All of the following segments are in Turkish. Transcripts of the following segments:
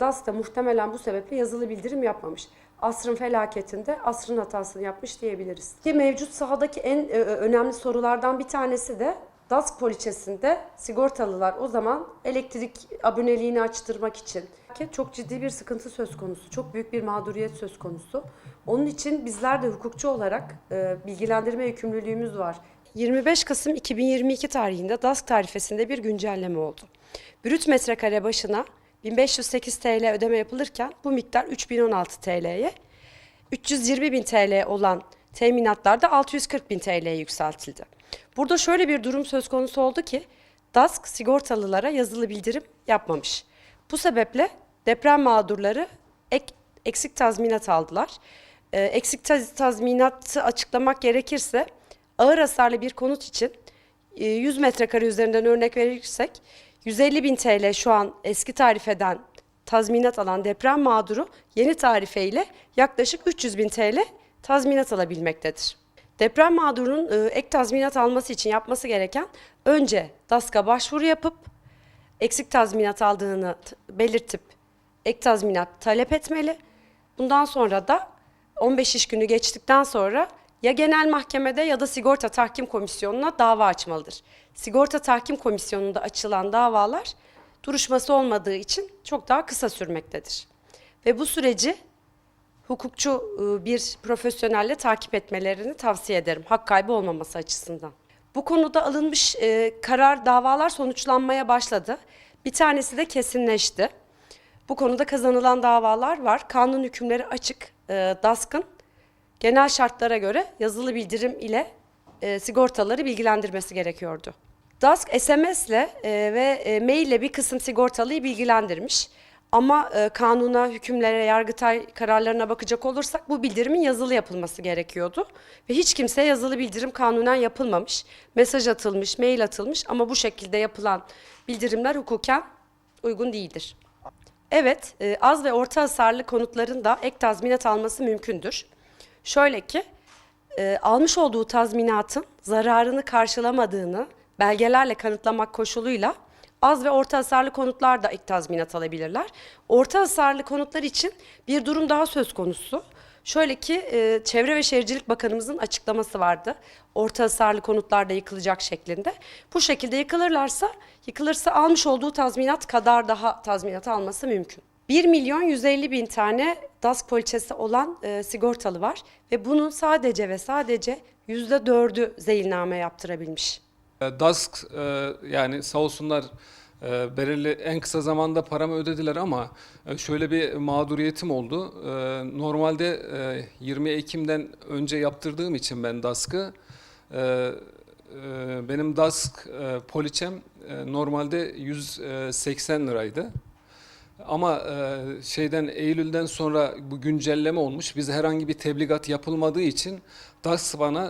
DAS da muhtemelen bu sebeple yazılı bildirim yapmamış. Asrın felaketinde asrın hatasını yapmış diyebiliriz. Ki mevcut sahadaki en e, önemli sorulardan bir tanesi de DASK poliçesinde sigortalılar o zaman elektrik aboneliğini açtırmak için çok ciddi bir sıkıntı söz konusu, çok büyük bir mağduriyet söz konusu. Onun için bizler de hukukçu olarak e, bilgilendirme yükümlülüğümüz var. 25 Kasım 2022 tarihinde DASK tarifesinde bir güncelleme oldu. Brüt metrekare başına 1508 TL ödeme yapılırken bu miktar 3016 TL'ye, 320 bin TL olan teminatlarda 640 bin TL'ye yükseltildi. Burada şöyle bir durum söz konusu oldu ki DASK sigortalılara yazılı bildirim yapmamış. Bu sebeple deprem mağdurları ek, eksik tazminat aldılar. Ee, eksik taz- tazminatı açıklamak gerekirse ağır hasarlı bir konut için e, 100 metrekare üzerinden örnek verirsek 150 bin TL şu an eski tarifeden tazminat alan deprem mağduru yeni tarifeyle yaklaşık 300 bin TL tazminat alabilmektedir. Deprem mağdurunun e, ek tazminat alması için yapması gereken önce DASK'a başvuru yapıp eksik tazminat aldığını belirtip ek tazminat talep etmeli. Bundan sonra da 15 iş günü geçtikten sonra ya genel mahkemede ya da sigorta tahkim komisyonuna dava açmalıdır. Sigorta tahkim komisyonunda açılan davalar duruşması olmadığı için çok daha kısa sürmektedir. Ve bu süreci hukukçu e, bir profesyonelle takip etmelerini tavsiye ederim. Hak kaybı olmaması açısından. Bu konuda alınmış e, karar davalar sonuçlanmaya başladı. Bir tanesi de kesinleşti. Bu konuda kazanılan davalar var. Kanun hükümleri açık. E, DASK'ın genel şartlara göre yazılı bildirim ile e, sigortaları bilgilendirmesi gerekiyordu. DASK SMS ile e, ve e, mail ile bir kısım sigortalıyı bilgilendirmiş. Ama e, kanuna, hükümlere, yargıtay kararlarına bakacak olursak bu bildirimin yazılı yapılması gerekiyordu. Ve hiç kimseye yazılı bildirim kanunen yapılmamış. Mesaj atılmış, mail atılmış ama bu şekilde yapılan bildirimler hukuken uygun değildir. Evet, e, az ve orta hasarlı konutların da ek tazminat alması mümkündür. Şöyle ki, e, almış olduğu tazminatın zararını karşılamadığını belgelerle kanıtlamak koşuluyla az ve orta hasarlı konutlar da ek tazminat alabilirler. Orta hasarlı konutlar için bir durum daha söz konusu. Şöyle ki e, Çevre ve Şehircilik Bakanımızın açıklaması vardı. Orta hasarlı konutlarda yıkılacak şeklinde. Bu şekilde yıkılırlarsa, yıkılırsa almış olduğu tazminat kadar daha tazminat alması mümkün. 1 milyon 150 bin tane DASK poliçesi olan e, sigortalı var ve bunun sadece ve sadece %4'ü zeyilname yaptırabilmiş. E, DASK e, yani sağ olsunlar e, belirli en kısa zamanda paramı ödediler ama e, şöyle bir mağduriyetim oldu. E, Normalde e, 20 Ekim'den önce yaptırdığım için ben DASK'ı e, e, benim DASK e, poliçem e, normalde 180 liraydı. Ama e, şeyden Eylül'den sonra bu güncelleme olmuş. Bize herhangi bir tebligat yapılmadığı için DAS bana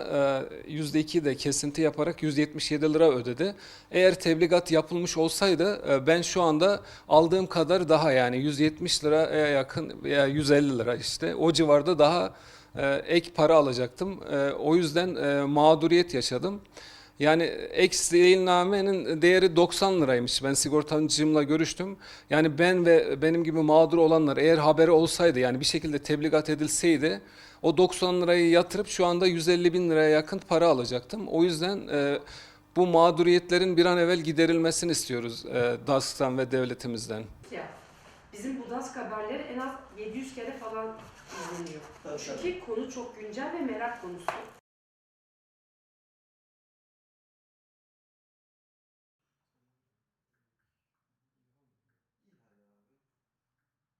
e, %2 de kesinti yaparak 177 lira ödedi. Eğer tebligat yapılmış olsaydı e, ben şu anda aldığım kadar daha yani 170 liraya yakın veya 150 lira işte o civarda daha e, ek para alacaktım. O yüzden mağduriyet yaşadım. Yani ex değilnamenin değeri 90 liraymış. Ben sigortacımla görüştüm. Yani ben ve benim gibi mağdur olanlar eğer haberi olsaydı yani bir şekilde tebligat edilseydi o 90 lirayı yatırıp şu anda 150 bin liraya yakın para alacaktım. O yüzden e, bu mağduriyetlerin bir an evvel giderilmesini istiyoruz e, DASK'tan ve devletimizden. Ya, bizim bu DASK haberleri en az 700 kere falan izleniyor. Çünkü konu çok güncel ve merak konusu.